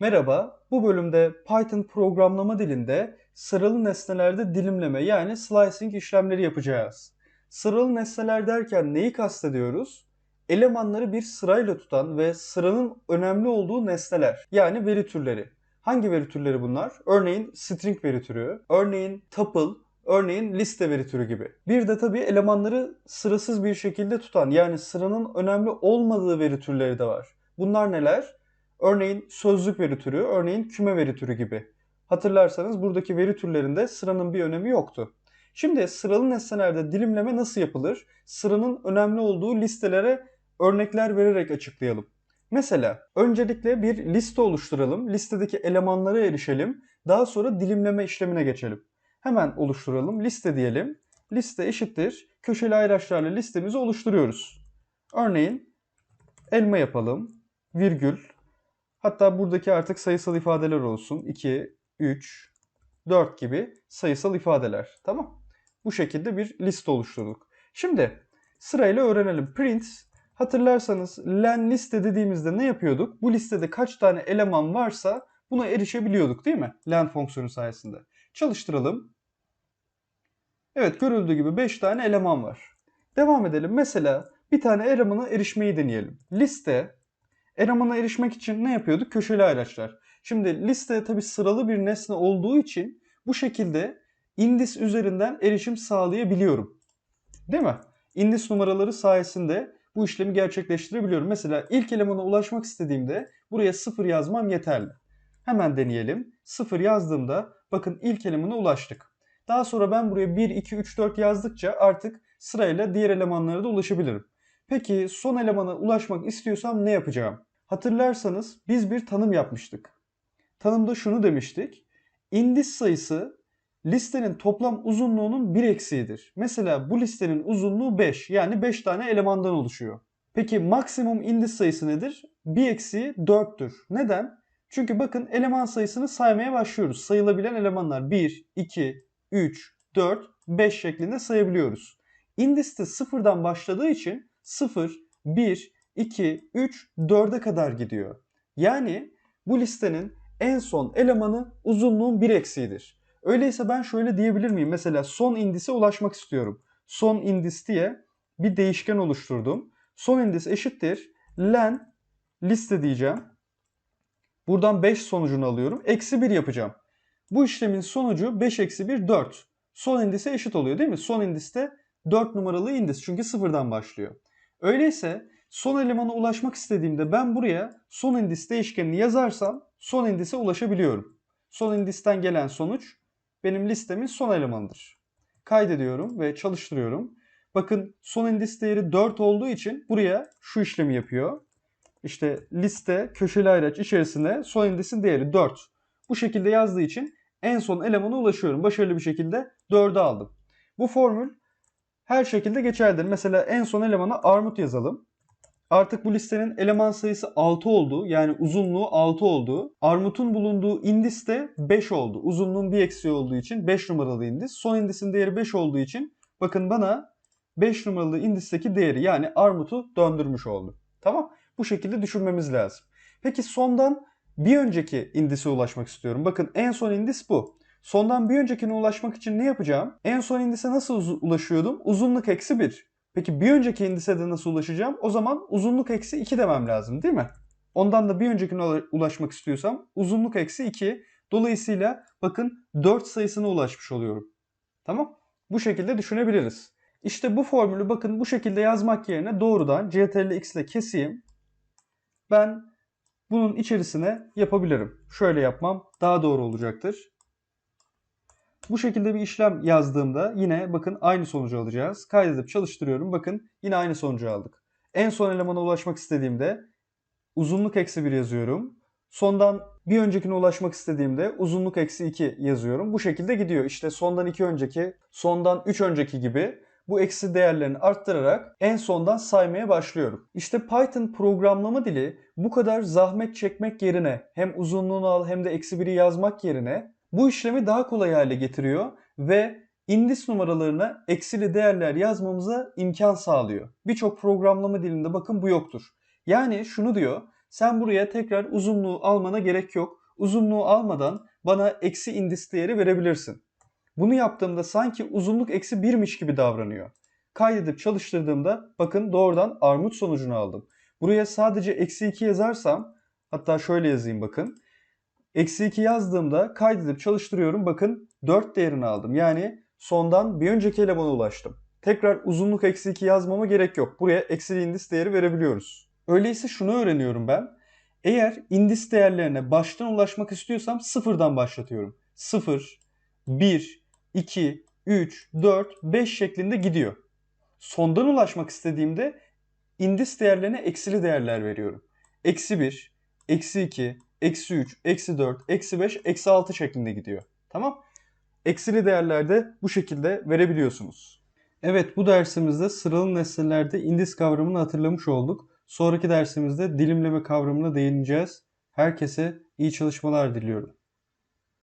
Merhaba, bu bölümde Python programlama dilinde sıralı nesnelerde dilimleme yani slicing işlemleri yapacağız. Sıralı nesneler derken neyi kastediyoruz? Elemanları bir sırayla tutan ve sıranın önemli olduğu nesneler yani veri türleri. Hangi veri türleri bunlar? Örneğin string veri türü, örneğin tuple, örneğin liste veri türü gibi. Bir de tabii elemanları sırasız bir şekilde tutan yani sıranın önemli olmadığı veri türleri de var. Bunlar neler? Örneğin sözlük veri türü, örneğin küme veri türü gibi. Hatırlarsanız buradaki veri türlerinde sıranın bir önemi yoktu. Şimdi sıralı nesnelerde dilimleme nasıl yapılır? Sıranın önemli olduğu listelere örnekler vererek açıklayalım. Mesela öncelikle bir liste oluşturalım, listedeki elemanlara erişelim, daha sonra dilimleme işlemine geçelim. Hemen oluşturalım, liste diyelim. Liste eşittir, köşeli ayraçlarla listemizi oluşturuyoruz. Örneğin elma yapalım, virgül, Hatta buradaki artık sayısal ifadeler olsun. 2, 3, 4 gibi sayısal ifadeler. Tamam. Bu şekilde bir liste oluşturduk. Şimdi sırayla öğrenelim. Print hatırlarsanız len liste dediğimizde ne yapıyorduk? Bu listede kaç tane eleman varsa buna erişebiliyorduk değil mi? Len fonksiyonu sayesinde. Çalıştıralım. Evet görüldüğü gibi 5 tane eleman var. Devam edelim. Mesela bir tane elemana erişmeyi deneyelim. Liste Eleman'a erişmek için ne yapıyorduk? Köşeli ayraçlar. Şimdi liste tabi sıralı bir nesne olduğu için bu şekilde indis üzerinden erişim sağlayabiliyorum. Değil mi? Indis numaraları sayesinde bu işlemi gerçekleştirebiliyorum. Mesela ilk elemana ulaşmak istediğimde buraya 0 yazmam yeterli. Hemen deneyelim. 0 yazdığımda bakın ilk elemana ulaştık. Daha sonra ben buraya 1, 2, 3, 4 yazdıkça artık sırayla diğer elemanlara da ulaşabilirim. Peki son elemana ulaşmak istiyorsam ne yapacağım? Hatırlarsanız biz bir tanım yapmıştık. Tanımda şunu demiştik. İndis sayısı listenin toplam uzunluğunun bir eksiğidir. Mesela bu listenin uzunluğu 5 yani 5 tane elemandan oluşuyor. Peki maksimum indis sayısı nedir? Bir eksiği 4'tür. Neden? Çünkü bakın eleman sayısını saymaya başlıyoruz. Sayılabilen elemanlar 1, 2, 3, 4, 5 şeklinde sayabiliyoruz. İndis de sıfırdan başladığı için 0, 1, 2, 3, 4'e kadar gidiyor. Yani bu listenin en son elemanı uzunluğun bir eksiğidir. Öyleyse ben şöyle diyebilir miyim? Mesela son indise ulaşmak istiyorum. Son indis diye bir değişken oluşturdum. Son indis eşittir len liste diyeceğim. Buradan 5 sonucunu alıyorum. Eksi 1 yapacağım. Bu işlemin sonucu 5 eksi 1 4. Son indise eşit oluyor değil mi? Son indiste 4 numaralı indis çünkü sıfırdan başlıyor. Öyleyse son elemana ulaşmak istediğimde ben buraya son indis değişkenini yazarsam son indise ulaşabiliyorum. Son indisten gelen sonuç benim listemin son elemanıdır. Kaydediyorum ve çalıştırıyorum. Bakın son indis değeri 4 olduğu için buraya şu işlemi yapıyor. İşte liste köşeli ayraç içerisinde son indisin değeri 4. Bu şekilde yazdığı için en son elemana ulaşıyorum. Başarılı bir şekilde 4'ü aldım. Bu formül her şekilde geçerlidir. Mesela en son elemana armut yazalım. Artık bu listenin eleman sayısı 6 oldu. Yani uzunluğu 6 oldu. Armut'un bulunduğu indis de 5 oldu. Uzunluğun bir eksiği olduğu için 5 numaralı indis. Son indisin değeri 5 olduğu için bakın bana 5 numaralı indisteki değeri yani armut'u döndürmüş oldu. Tamam? Bu şekilde düşünmemiz lazım. Peki sondan bir önceki indise ulaşmak istiyorum. Bakın en son indis bu. Sondan bir öncekine ulaşmak için ne yapacağım? En son indise nasıl ulaşıyordum? Uzunluk eksi 1. Peki bir önceki indise de nasıl ulaşacağım? O zaman uzunluk eksi 2 demem lazım değil mi? Ondan da bir öncekine ulaşmak istiyorsam uzunluk eksi 2. Dolayısıyla bakın 4 sayısına ulaşmış oluyorum. Tamam? Bu şekilde düşünebiliriz. İşte bu formülü bakın bu şekilde yazmak yerine doğrudan ctrl x ile keseyim. Ben bunun içerisine yapabilirim. Şöyle yapmam daha doğru olacaktır. Bu şekilde bir işlem yazdığımda yine bakın aynı sonucu alacağız. Kaydedip çalıştırıyorum. Bakın yine aynı sonucu aldık. En son elemana ulaşmak istediğimde uzunluk eksi 1 yazıyorum. Sondan bir öncekine ulaşmak istediğimde uzunluk eksi 2 yazıyorum. Bu şekilde gidiyor. İşte sondan 2 önceki, sondan 3 önceki gibi bu eksi değerlerini arttırarak en sondan saymaya başlıyorum. İşte Python programlama dili bu kadar zahmet çekmek yerine hem uzunluğunu al hem de eksi 1'i yazmak yerine bu işlemi daha kolay hale getiriyor ve indis numaralarına eksili değerler yazmamıza imkan sağlıyor. Birçok programlama dilinde bakın bu yoktur. Yani şunu diyor, Sen buraya tekrar uzunluğu almana gerek yok. Uzunluğu almadan bana eksi indis değeri verebilirsin. Bunu yaptığımda sanki uzunluk eksi 1'miş gibi davranıyor. Kaydedip çalıştırdığımda bakın doğrudan armut sonucunu aldım. Buraya sadece eksi 2 yazarsam hatta şöyle yazayım bakın. Eksi 2 yazdığımda kaydedip çalıştırıyorum bakın 4 değerini aldım. Yani sondan bir önceki elemana ulaştım. Tekrar uzunluk eksi 2 yazmama gerek yok. Buraya eksi indis değeri verebiliyoruz. Öyleyse şunu öğreniyorum ben. Eğer indis değerlerine baştan ulaşmak istiyorsam sıfırdan başlatıyorum. 0, 1, 2, 3, 4, 5 şeklinde gidiyor. Sondan ulaşmak istediğimde indis değerlerine eksili değerler veriyorum. Eksi 1, eksi 2, eksi 3, eksi 4, eksi 5, eksi 6 şeklinde gidiyor. Tamam? Eksili değerlerde bu şekilde verebiliyorsunuz. Evet bu dersimizde sıralı nesnelerde indis kavramını hatırlamış olduk. Sonraki dersimizde dilimleme kavramına değineceğiz. Herkese iyi çalışmalar diliyorum.